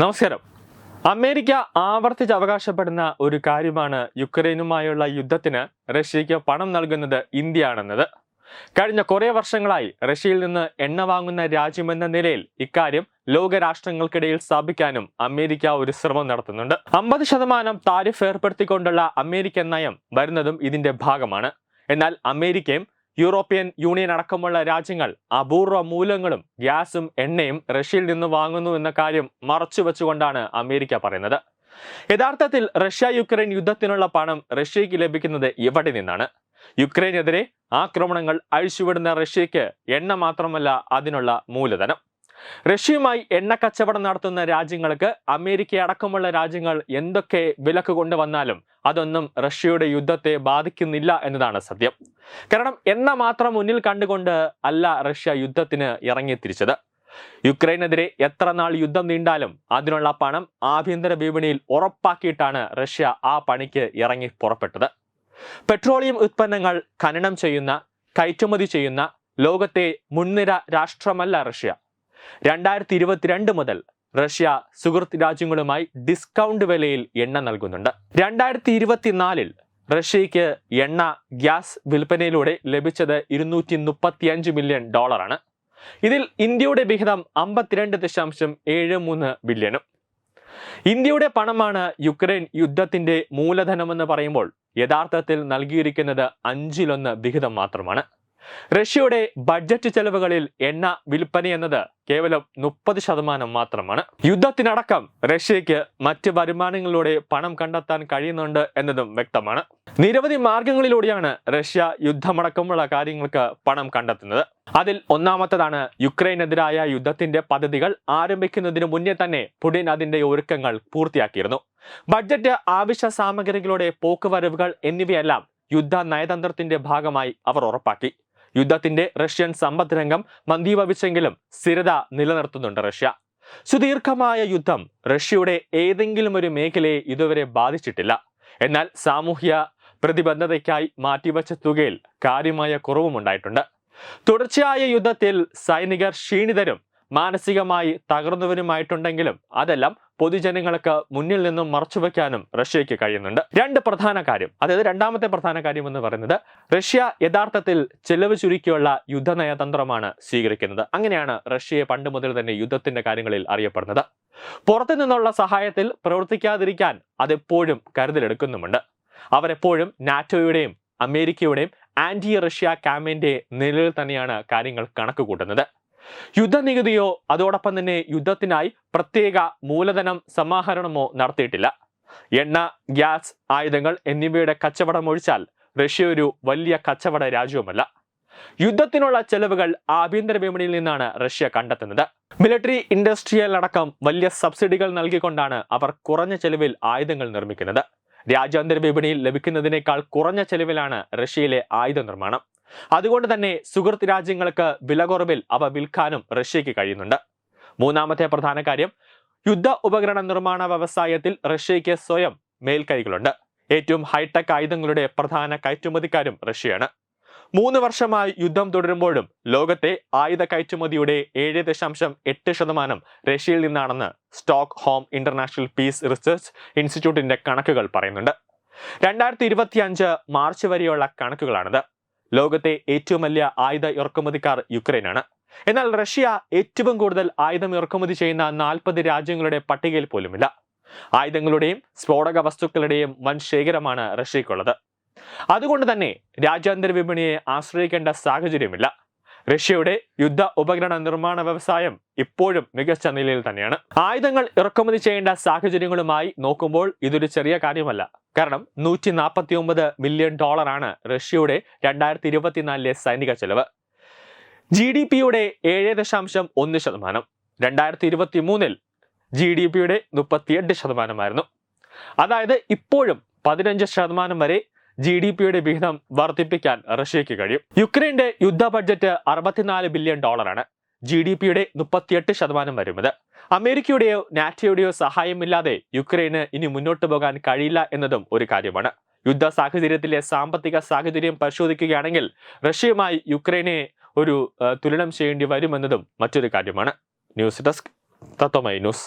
നമസ്കാരം. അമേരിക്ക ആവർത്തിച്ച് അവകാശപ്പെടുന്ന ഒരു കാര്യമാണ് യുക്രൈനുമായുള്ള യുദ്ധത്തിന് റഷ്യയ്ക്ക് പണം നൽകുന്നത് ഇന്ത്യയാണെന്നത്. കഴിഞ്ഞ കുറേ വർഷങ്ങളായി റഷ്യയിൽ നിന്ന് എണ്ണ വാങ്ങുന്ന രാജ്യമെന്ന നിലയിൽ ഇക്കാര്യം ലോകരാഷ്ട്രങ്ങൾക്കിടയിൽ സ്ഥാപിക്കാനും അമേരിക്ക ഒരു ശ്രമം നടത്തുന്നുണ്ട്. അമ്പത് ശതമാനം താരിഫ് ഏർപ്പെടുത്തിക്കൊണ്ടുള്ള അമേരിക്കൻ നയം വരുന്നതും ഇതിന്റെ ഭാഗമാണ്. എന്നാൽ അമേരിക്കയും യൂറോപ്യൻ യൂണിയൻ അടക്കമുള്ള രാജ്യങ്ങൾ അപൂർവ മൂലങ്ങളും ഗ്യാസും എണ്ണയും റഷ്യയിൽ നിന്ന് വാങ്ങുന്നു എന്ന കാര്യം മറച്ചു വെച്ചുകൊണ്ടാണ് അമേരിക്ക പറയുന്നത്. യഥാർത്ഥത്തിൽ റഷ്യ യുക്രൈൻ യുദ്ധത്തിനുള്ള പണം റഷ്യയ്ക്ക് ലഭിക്കുന്നത് എവിടെ നിന്നാണ്? യുക്രൈനെതിരെ ആക്രമണങ്ങൾ അഴിച്ചുവിടുന്ന റഷ്യയ്ക്ക് എണ്ണ മാത്രമല്ല അതിനുള്ള മൂലധനം. റഷ്യയുമായി എണ്ണ കച്ചവടം നടത്തുന്ന രാജ്യങ്ങൾക്ക് അമേരിക്ക അടക്കമുള്ള രാജ്യങ്ങൾ എന്തൊക്കെ വിലക്ക് കൊണ്ടുവന്നാലും അതൊന്നും റഷ്യയുടെ യുദ്ധത്തെ ബാധിക്കുന്നില്ല എന്നതാണ് സത്യം. കാരണം എന്ന മാത്രം മുന്നിൽ കണ്ടുകൊണ്ട് അല്ല റഷ്യ യുദ്ധത്തിന് ഇറങ്ങിത്തിരിച്ചത്. യുക്രൈനെതിരെ എത്ര നാൾ യുദ്ധം നീണ്ടാലും അതിനുള്ള പണം ആഭ്യന്തര വിപണിയിൽ ഉറപ്പാക്കിയിട്ടാണ് റഷ്യ ആ പണിക്ക് ഇറങ്ങി പുറപ്പെട്ടത്. പെട്രോളിയം ഉത്പന്നങ്ങൾ ഖനനം ചെയ്യുന്ന കയറ്റുമതി ചെയ്യുന്ന ലോകത്തെ മുൻനിര രാഷ്ട്രമല്ല റഷ്യ. രണ്ടായിരത്തി ഇരുപത്തിരണ്ട് മുതൽ റഷ്യ സുഹൃത്ത് രാജ്യങ്ങളുമായി ഡിസ്കൗണ്ട് വിലയിൽ എണ്ണ നൽകുന്നുണ്ട്. രണ്ടായിരത്തി ഇരുപത്തിനാലിൽ റഷ്യയ്ക്ക് എണ്ണ ഗ്യാസ് വിൽപ്പനയിലൂടെ ലഭിച്ചത് ഇരുന്നൂറ്റി മുപ്പത്തിയഞ്ച് മില്യൺ ഡോളറാണ്. ഇതിൽ ഇന്ത്യയുടെ വിഹിതം അമ്പത്തിരണ്ട് ദശാംശം ഏഴ് മൂന്ന് ബില്യണും. ഇന്ത്യയുടെ പണമാണ് യുക്രൈൻ യുദ്ധത്തിന്റെ മൂലധനമെന്ന് പറയുമ്പോൾ യഥാർത്ഥത്തിൽ നൽകിയിരിക്കുന്നത് അഞ്ചിലൊന്ന് വിഹിതം മാത്രമാണ്. റഷ്യയുടെ ബഡ്ജറ്റ് ചെലവുകളിൽ എണ്ണ വിൽപ്പന എന്നത് കേവലം മുപ്പത് ശതമാനം മാത്രമാണ്. യുദ്ധത്തിനടക്കം റഷ്യയ്ക്ക് മറ്റ് വരുമാനങ്ങളിലൂടെ പണം കണ്ടെത്താൻ കഴിയുന്നുണ്ട് എന്നതും വ്യക്തമാണ്. നിരവധി മാർഗങ്ങളിലൂടെയാണ് റഷ്യ യുദ്ധമടക്കമുള്ള കാര്യങ്ങൾക്ക് പണം കണ്ടെത്തുന്നത്. അതിൽ ഒന്നാമത്തതാണ് യുക്രൈനെതിരായ യുദ്ധത്തിന്റെ പദ്ധതികൾ ആരംഭിക്കുന്നതിന് മുന്നേ തന്നെ പുടിൻ അതിന്റെ ഒരുക്കങ്ങൾ പൂർത്തിയാക്കിയിരുന്നു. ബഡ്ജറ്റ് ആവശ്യ സാമഗ്രികളുടെ പോക്കുവരവുകൾ എന്നിവയെല്ലാം യുദ്ധ നയതന്ത്രത്തിന്റെ ഭാഗമായി അവർ ഉറപ്പാക്കി. യുദ്ധത്തിന്റെ റഷ്യൻ സമ്പദ് രംഗം മന്ദീഭവിച്ചെങ്കിലും സ്ഥിരത നിലനിർത്തുന്നുണ്ട് റഷ്യ. സുദീർഘമായ യുദ്ധം റഷ്യയുടെ ഏതെങ്കിലും ഒരു മേഖലയെ ഇതുവരെ ബാധിച്ചിട്ടില്ല. എന്നാൽ സാമൂഹ്യ പ്രതിബദ്ധതയ്ക്കായി മാറ്റിവച്ച തുകയിൽ കാര്യമായ കുറവുമുണ്ടായിട്ടുണ്ട് തുടർച്ചയായ യുദ്ധത്തിൽ സൈനികർ ക്ഷീണിതരും മാനസികമായി തകർന്നവരുമായിട്ടുണ്ടെങ്കിലും അതെല്ലാം പൊതുജനങ്ങൾക്ക് മുന്നിൽ നിന്നും മറച്ചുവെക്കാനും റഷ്യയ്ക്ക് കഴിയുന്നുണ്ട്. രണ്ട് പ്രധാന കാര്യം. അതായത് രണ്ടാമത്തെ പ്രധാന കാര്യം എന്ന് പറയുന്നത് റഷ്യ യഥാർത്ഥത്തിൽ ചെലവ് ചുരുക്കിയുള്ള യുദ്ധ നയതന്ത്രമാണ് സ്വീകരിക്കുന്നത്. അങ്ങനെയാണ് റഷ്യയെ പണ്ട് മുതൽ തന്നെ യുദ്ധത്തിന്റെ കാര്യങ്ങളിൽ അറിയപ്പെടുന്നത്. പുറത്തു നിന്നുള്ള സഹായത്തിൽ പ്രവർത്തിക്കാതിരിക്കാൻ അതെപ്പോഴും കരുതലെടുക്കുന്നുമുണ്ട്. അവരെപ്പോഴും നാറ്റോയുടെയും അമേരിക്കയുടെയും ആന്റി റഷ്യ ക്യാമ്പിന്റെ നിലയിൽ തന്നെയാണ് കാര്യങ്ങൾ കണക്ക് കൂട്ടുന്നത് യുദ്ധനികുതിയോ അതോടൊപ്പം തന്നെ യുദ്ധത്തിനായി പ്രത്യേക മൂലധനം സമാഹരണമോ നടത്തിയിട്ടില്ല. എണ്ണ ഗ്യാസ് ആയുധങ്ങൾ എന്നിവയുടെ കച്ചവടം ഒഴിച്ചാൽ റഷ്യ ഒരു വലിയ കച്ചവട രാജ്യവുമല്ല യുദ്ധത്തിനുള്ള ചെലവുകൾ ആഭ്യന്തര വിപണിയിൽ നിന്നാണ് റഷ്യ കണ്ടെത്തുന്നത്. മിലിറ്ററി ഇൻഡസ്ട്രിയൽ അടക്കം വലിയ സബ്സിഡികൾ നൽകിക്കൊണ്ടാണ് അവർ കുറഞ്ഞ ചെലവിൽ ആയുധങ്ങൾ നിർമ്മിക്കുന്നത്. രാജ്യാന്തര വിപണിയിൽ ലഭിക്കുന്നതിനേക്കാൾ കുറഞ്ഞ ചെലവിലാണ് റഷ്യയിലെ ആയുധ നിർമ്മാണം. അതുകൊണ്ട് തന്നെ സുഹൃത്ത് രാജ്യങ്ങൾക്ക് വില കുറവിൽ അവ വിൽക്കാനും റഷ്യയ്ക്ക് കഴിയുന്നുണ്ട്. മൂന്നാമത്തെ പ്രധാന കാര്യം യുദ്ധ ഉപകരണ നിർമ്മാണ വ്യവസായത്തിൽ റഷ്യയ്ക്ക് സ്വയം മേൽക്കൈകളുണ്ട്. ഏറ്റവും ഹൈടെക് ആയുധങ്ങളുടെ പ്രധാന കയറ്റുമതിക്കാരും റഷ്യയാണ്. മൂന്ന് വർഷമായി യുദ്ധം തുടരുമ്പോഴും ലോകത്തെ ആയുധ കയറ്റുമതിയുടെ ഏഴ് ദശാംശം എട്ട് ശതമാനം റഷ്യയിൽ നിന്നാണെന്ന് Stockholm international piece research ഇൻസ്റ്റിറ്റ്യൂട്ടിന്റെ കണക്കുകൾ പറയുന്നുണ്ട്. രണ്ടായിരത്തി ഇരുപത്തി അഞ്ച് മാർച്ച് വരെയുള്ള കണക്കുകളാണിത്. ലോകത്തെ ഏറ്റവും വലിയ ആയുധ ഇറക്കുമതിക്കാർ യുക്രൈനാണ്. എന്നാൽ റഷ്യ ഏറ്റവും കൂടുതൽ ആയുധം ഇറക്കുമതി ചെയ്യുന്ന നാൽപ്പത് രാജ്യങ്ങളുടെ പട്ടികയിൽ പോലുമില്ല. ആയുധങ്ങളുടെയും സ്ഫോടക വസ്തുക്കളുടെയും വൻ ശേഖരമാണ് റഷ്യക്കുള്ളത് അതുകൊണ്ട് തന്നെ രാജ്യാന്തര വിപണിയെ ആശ്രയിക്കേണ്ട സാഹചര്യമില്ല റഷ്യയുടെ യുദ്ധ ഉപകരണ നിർമ്മാണ വ്യവസായം ഇപ്പോഴും മികച്ച നിലയിൽ തന്നെയാണ്. ആയുധങ്ങൾ ഇറക്കുമതി ചെയ്യേണ്ട സാഹചര്യങ്ങളുമായി നോക്കുമ്പോൾ ഇതൊരു ചെറിയ കാര്യമല്ല. കാരണം നൂറ്റി നാൽപ്പത്തി ഒമ്പത് മില്യൺ ഡോളറാണ് റഷ്യയുടെ രണ്ടായിരത്തി ഇരുപത്തിനാലിലെ സൈനിക ചെലവ്. ജി ഡി പിയുടെ ഏഴ് ദശാംശം ഒന്ന് ശതമാനം. രണ്ടായിരത്തി ഇരുപത്തി മൂന്നിൽ ജി ഡി പിയുടെ മുപ്പത്തിയെട്ട് ശതമാനമായിരുന്നു. അതായത് ഇപ്പോഴും പതിനഞ്ച് ശതമാനം വരെ ജി ഡി പിയുടെ വിഹിതം വർദ്ധിപ്പിക്കാൻ റഷ്യയ്ക്ക് കഴിയും. യുക്രൈന്റെ യുദ്ധ ബഡ്ജറ്റ് അറുപത്തിനാല് ബില്യൺ ഡോളറാണ് ജി ഡി പിയുടെ മുപ്പത്തിയെട്ട് ശതമാനം വരുന്നത്. അമേരിക്കയുടെയോ നാറ്റോയുടെയോ സഹായമില്ലാതെ യുക്രൈന് ഇനി മുന്നോട്ട് പോകാൻ കഴിയില്ല എന്നതും ഒരു കാര്യമാണ്. യുദ്ധ സാഹചര്യത്തിലെ സാമ്പത്തിക സാഹചര്യം പരിശോധിക്കുകയാണെങ്കിൽ റഷ്യയുമായി യുക്രൈനെ ഒരു തുലനം ചെയ്യേണ്ടി വരുമെന്നതും മറ്റൊരു കാര്യമാണ്. News desk Tatwamayi news.